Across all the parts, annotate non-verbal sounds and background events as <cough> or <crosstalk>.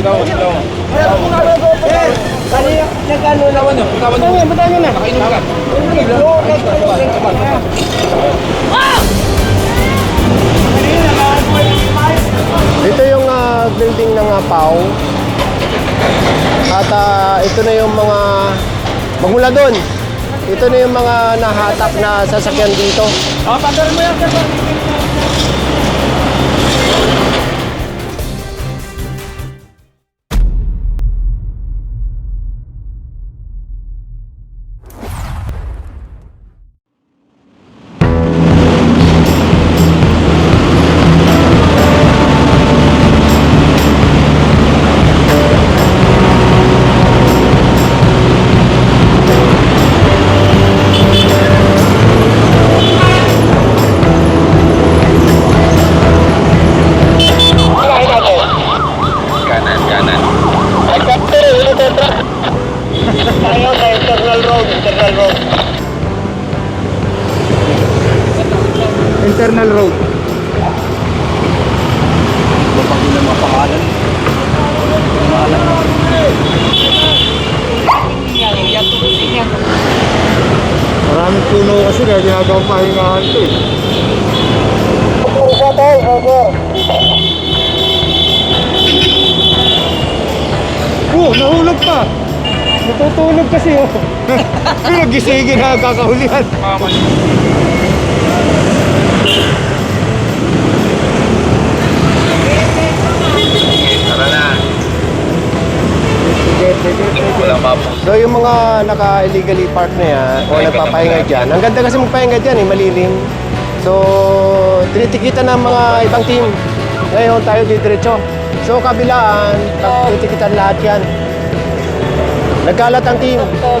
Ikaw, ikaw. Kanina, nag-ano na. Bitawan nyo, bitawan nyo. Ano, bitawan nyo na. Ito yung ah, building ng uh, PAW. At ah, ito na yung mga magmula doon. Ito na yung mga nahatak na sasakyan dito. Oh, tanggalin mo yan. Kanan, Internal road. Bapagin ng mga pangalan. Maraming puno kasi kaya ginagawang pahingahan to eh. Isa tayo, over. Oh, nahulog pa! Natutulog kasi oh. <laughs> Pinagisingin na kakahulihan. Tara na. Wala mapo. So yung mga naka-illegally park na yan o nagpapahinga dyan, ang ganda kasi magpahinga dyan eh, malilim. So, tinitikitan ng mga ibang team. Ngayon tayo didiretso. So kabilaan, tinitikitan lahat yan. Nagkalat ang team. Scott,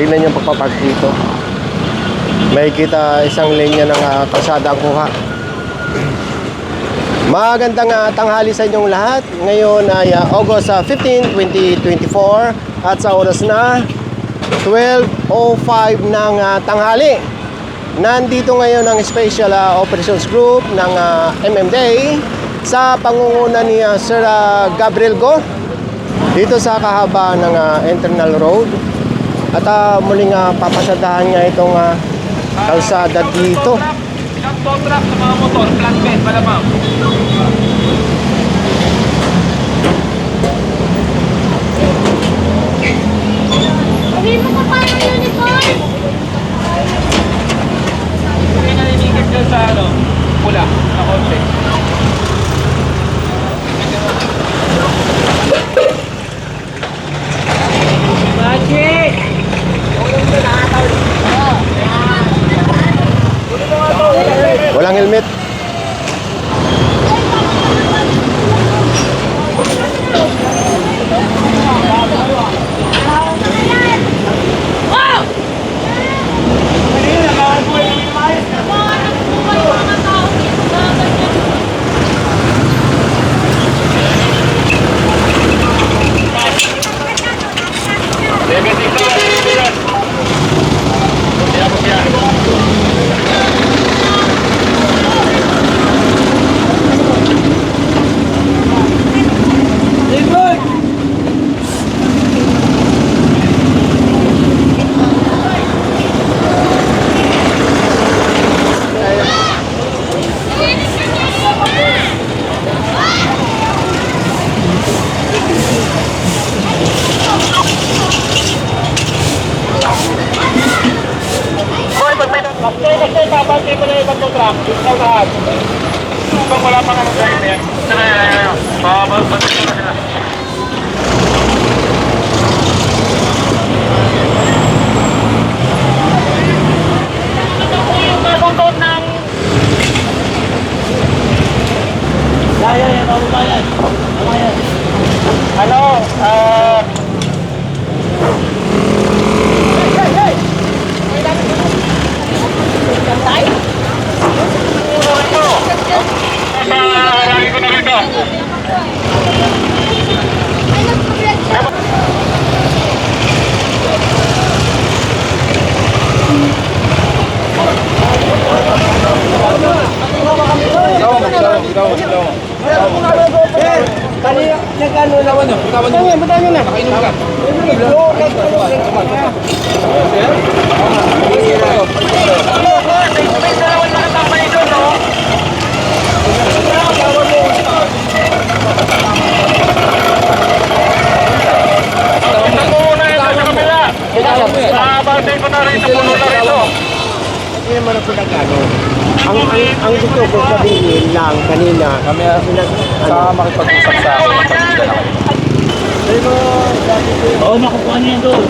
Tingnan yung pagpapark dito. May kita isang linya ng uh, kalsada ang kuha. Magandang ah, tanghali sa inyong lahat. Ngayon ay ah, August ah, 15, 2024 at sa oras na 12.05 ng ah, tanghali. Nandito ngayon ang Special ah, Operations Group ng ah, MMDA sa pangunguna ni ah, Sir ah, Gabriel Go dito sa kahaba ng ah, internal road. At ah, muling ah, papasadahan nga itong ah, kalsada dito. Ilang tow truck sa mga motor, flatbed, malamang. Sabi mo pa paano uniform? Kung wala pa kang guide yan, sila yan, yan, yan. Pabalik na sila. Yeah, yeah, yeah, no, no, no, no, no, no, no, no, ano, makipag-usap sa akin. Oo, nakukuha niya doon.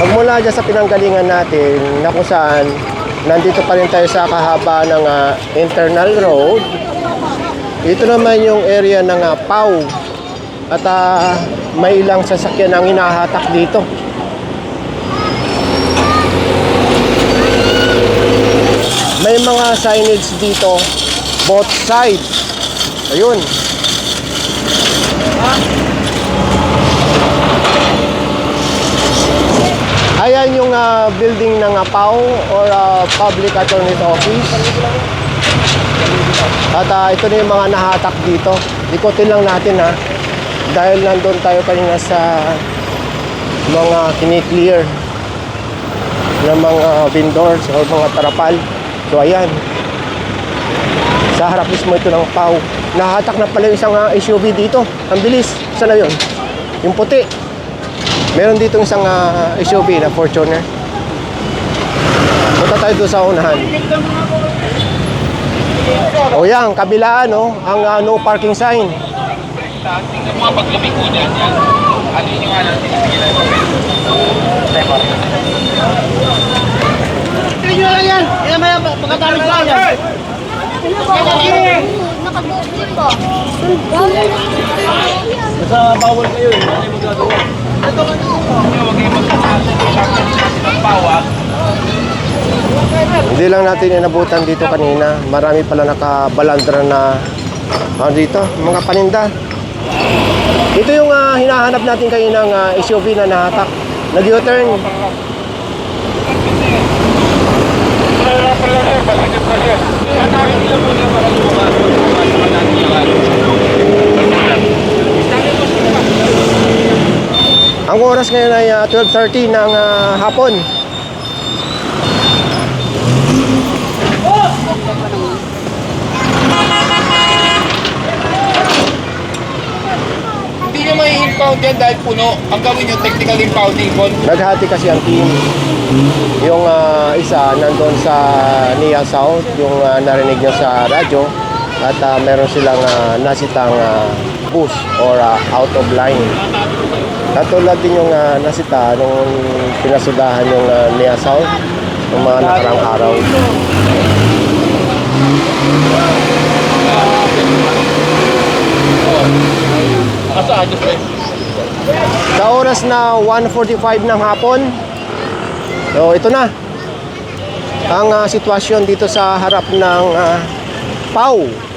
Magmula dyan sa pinanggalingan natin na kung saan nandito pa rin tayo sa kahaba ng ah, internal road. Ito naman yung area ng uh, PAW. At ah, may ilang sasakyan ang hinahatak dito. May mga signage dito both sides. Ayun. Ayan yung ah, building ng ah, PAO or ah, Public Attorney's Office. At ah, ito na yung mga nahatak dito. Ikotin lang natin ha. Dahil nandun tayo kanina sa mga kiniklear ng mga vendors or mga tarapal. So ayan. Sa harap mismo ito ng PAO. Nahatak na pala yung isang ah, SUV dito. Ang bilis. Saan na yun? Yung puti. Meron dito isang ah, SUV na Fortuner. Punta tayo doon sa unahan. O yan, kabilaan no, ang ah, no parking sign. Tingnan mo nga pag lumiko dyan yan. Ano yun yung ano? Tinigilan mo. Tingnan nyo lang yan. Yan may pagkatalik lang yan. Nakabuti po. Basta bawal kayo eh. Ano yung magagawa? Huwag kayong magkakasakit kasi ng pawa. Hindi lang natin inabutan dito kanina. Marami pala nakabalandra na ano dito, mga paninda. Ito yung ah, hinahanap natin kayo ng ah, SUV na nahatak. Nag-U-turn. Wala pala sir, basigit na sir. Hanapin lang mo yung mga lumakas. Lumakas naman natin yung ano. Ang oras ngayon ay ah, 12.30 ng ah, hapon. Hindi nyo may impound yan dahil puno. Ang gawin nyo, technical impounding kon. Naghati kasi ang team. Yung ah, isa nandun sa Nia South, yung ah, narinig nyo sa radyo. At ah, meron silang ah, nasitang ah, bus or ah, out of line. Katulad din yung ah, nasita nung pinasudahan yung uh, Nia South ng mga nakarang araw. Asa, adjust eh. Sa oras na 1.45 ng hapon. So ito na. Ang uh, sitwasyon dito sa harap ng ah, uh, PAW.